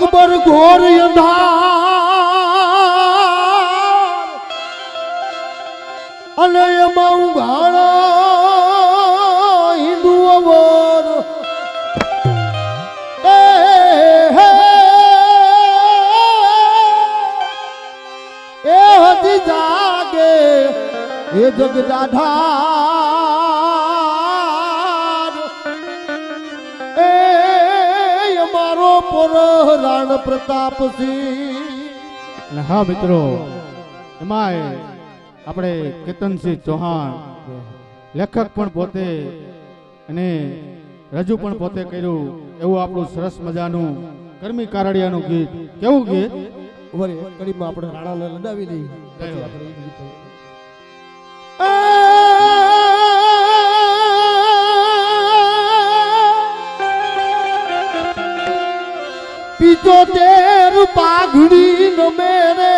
અકબર ઘોર અંધાર અને એમાં ઉઘાડા હિન્દુ અવર એ હે એ હજી જાગે એ જગદાધાર રાણ પ્રતાપસિંહ. અને હા મિત્રો એમાંય આપણે કેતનસિંહ ચૌહાણ લેખક પણ પોતે અને રજૂ પણ પોતે કર્યું એવું આપણું સરસ મજાનું કર્મી કારડિયાનું ગીત. કેવું ગીત? આપણે રાણાને લડાવી દઈએ. પિચોતેર પાઘડી ન મેરે.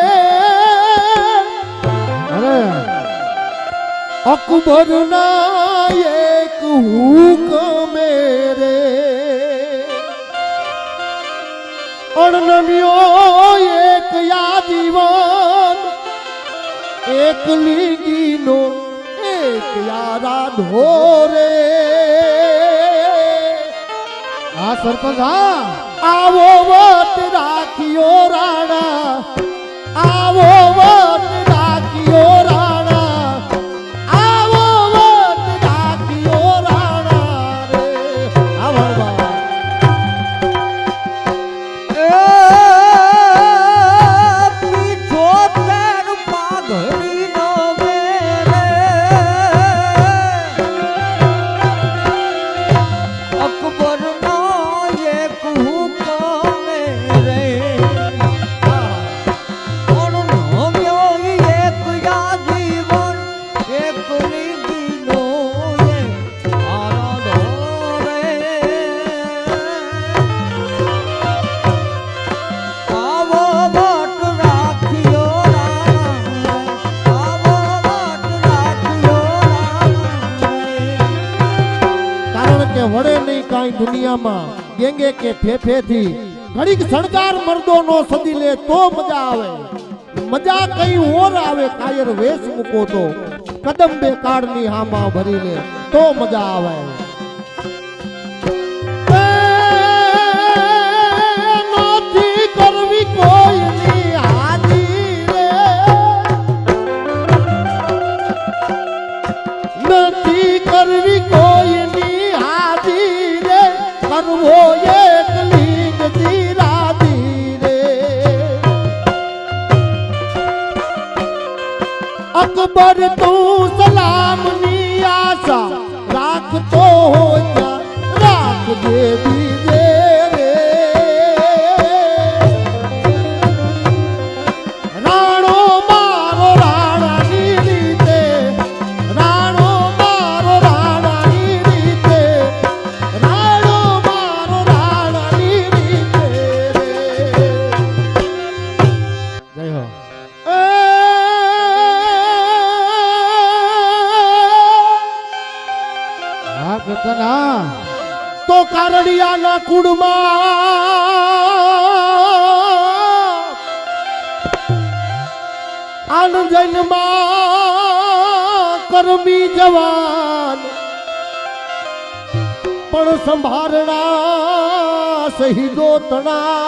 અરે. અકબર ના એક હુકમે રે અણનમિયો એક યાદીવાન, એક લીગીનો એક યારા ધોરે. આ સરપંચ, હા. આવો વટ રાખ્યો રાણા. આવો કે ફેફેથી ઘડીક શણગાર મર્દો નો સદી લે તો મજા આવે. મજા કઈ ઓર આવે કાયર વેશ મૂકો તો. કદમ બે કાળની હામાં ભરી લે તો મજા આવે. કારડિયાના કુડમાં આનંદમાં કરમી જવાન. પણ સંભારણા શહીદો તણા.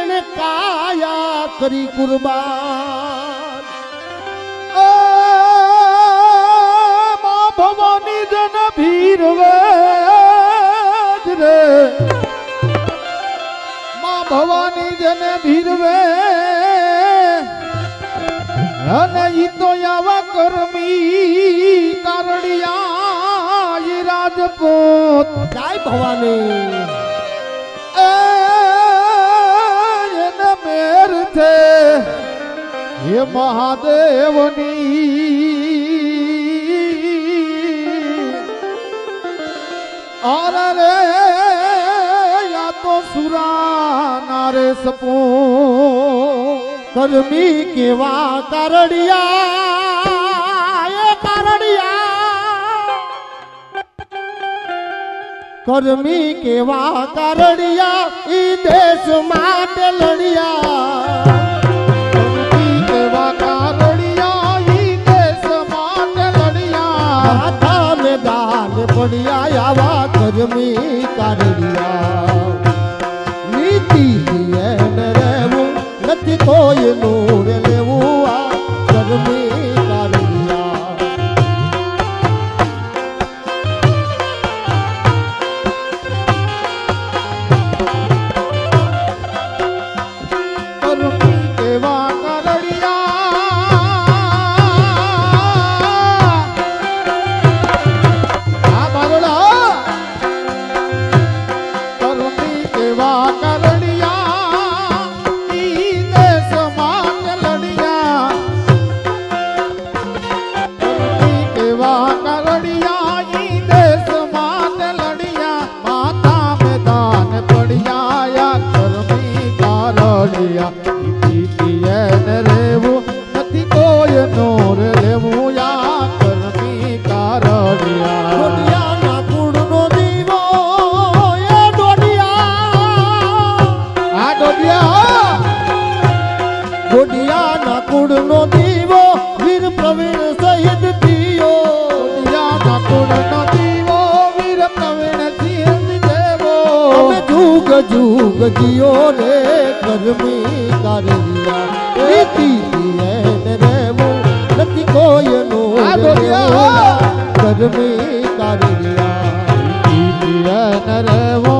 એને કાયા કરી કુરબાન જન ભીર વેજ રે માં ભવાની જને ભીરવે અને ઈ તો આવા કરમી કારડિયા ઈ રાજપૂત જય ભવાની એને મેર છે હે મહાદેવની અરે રે યા તો સુરાના રે સપો. કરમી કેવા તારડિયા એ તારડિયા કરમી કેવા તારડિયા ઈ દેશ માટે લડિયા. આગમી તારિયા નીતિ એને રહેવું નથી કોઈનું દીયો રે ગરમી કારિયા એ દીદી રહેવું નથી કોયનું ગરમી કારિયા દીદી રહેવું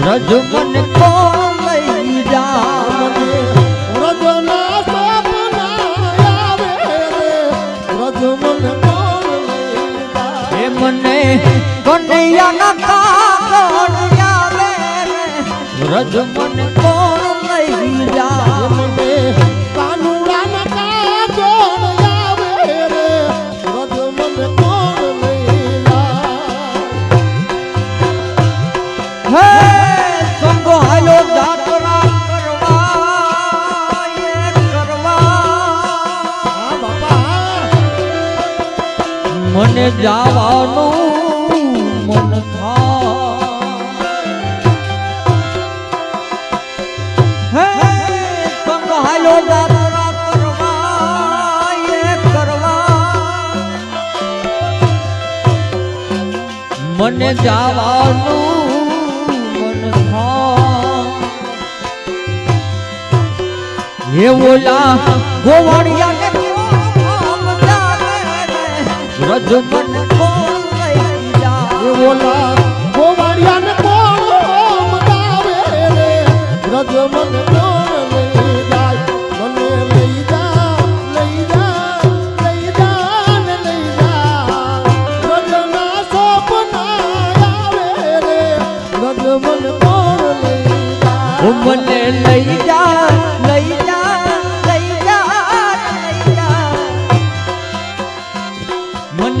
રજમન કો લઈ જા મને રજના સપના આવે રે. રજમન કો લઈ જા હે મને મને જવાનું મન થા મને જવાનું મન થા એ ઓલા ગોવાળિયા રજ મન કો લઈ જા એ ઓલા ગોવાળિયા ને કોણ મગાવે રે રજ મને લઈ જા.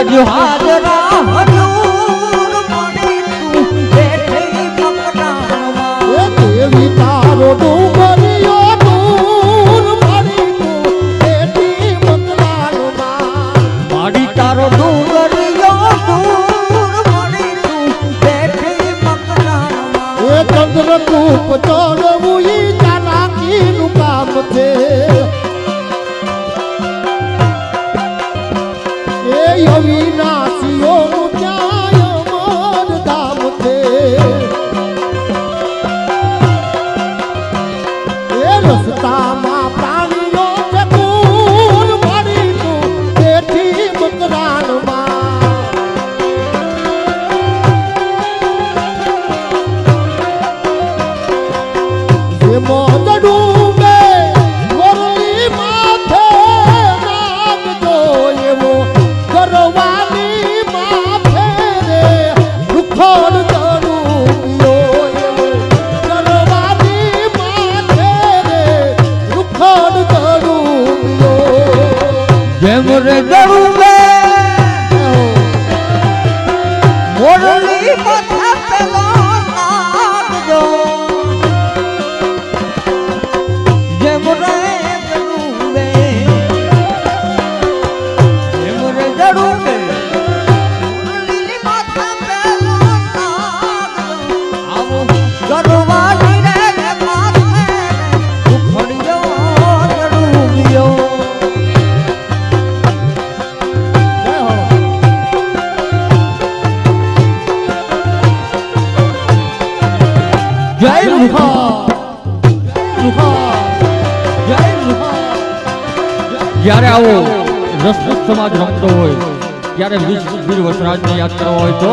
લાગ્યો જ્યારે આવો રસપ્રદ સમાજ રમતો હોય ત્યારે વિશ્વવીર વસરાજને યાદ કરવા હોય તો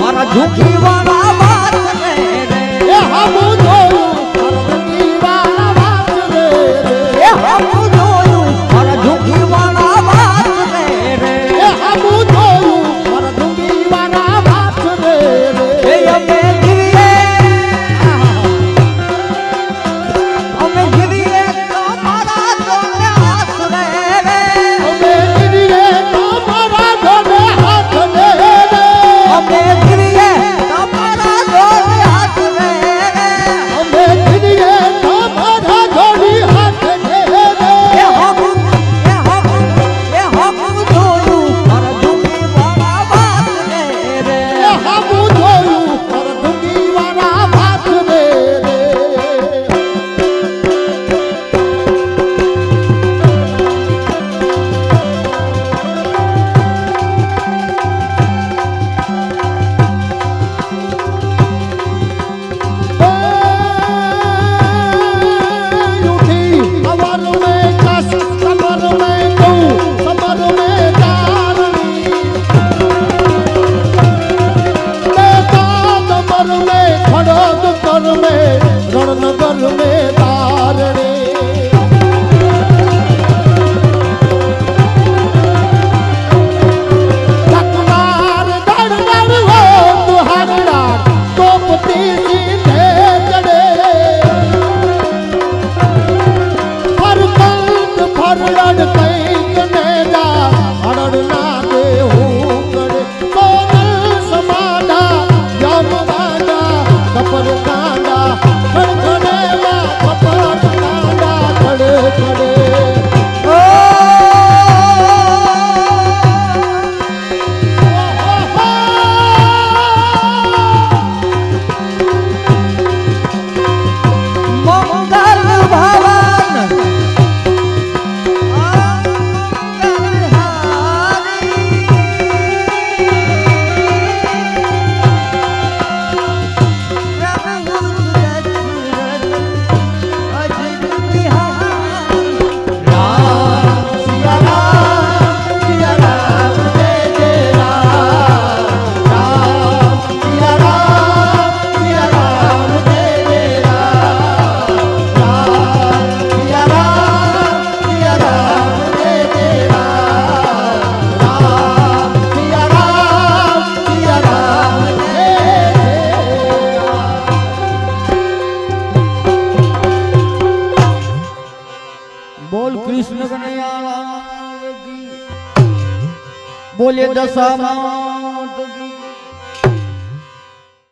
મારા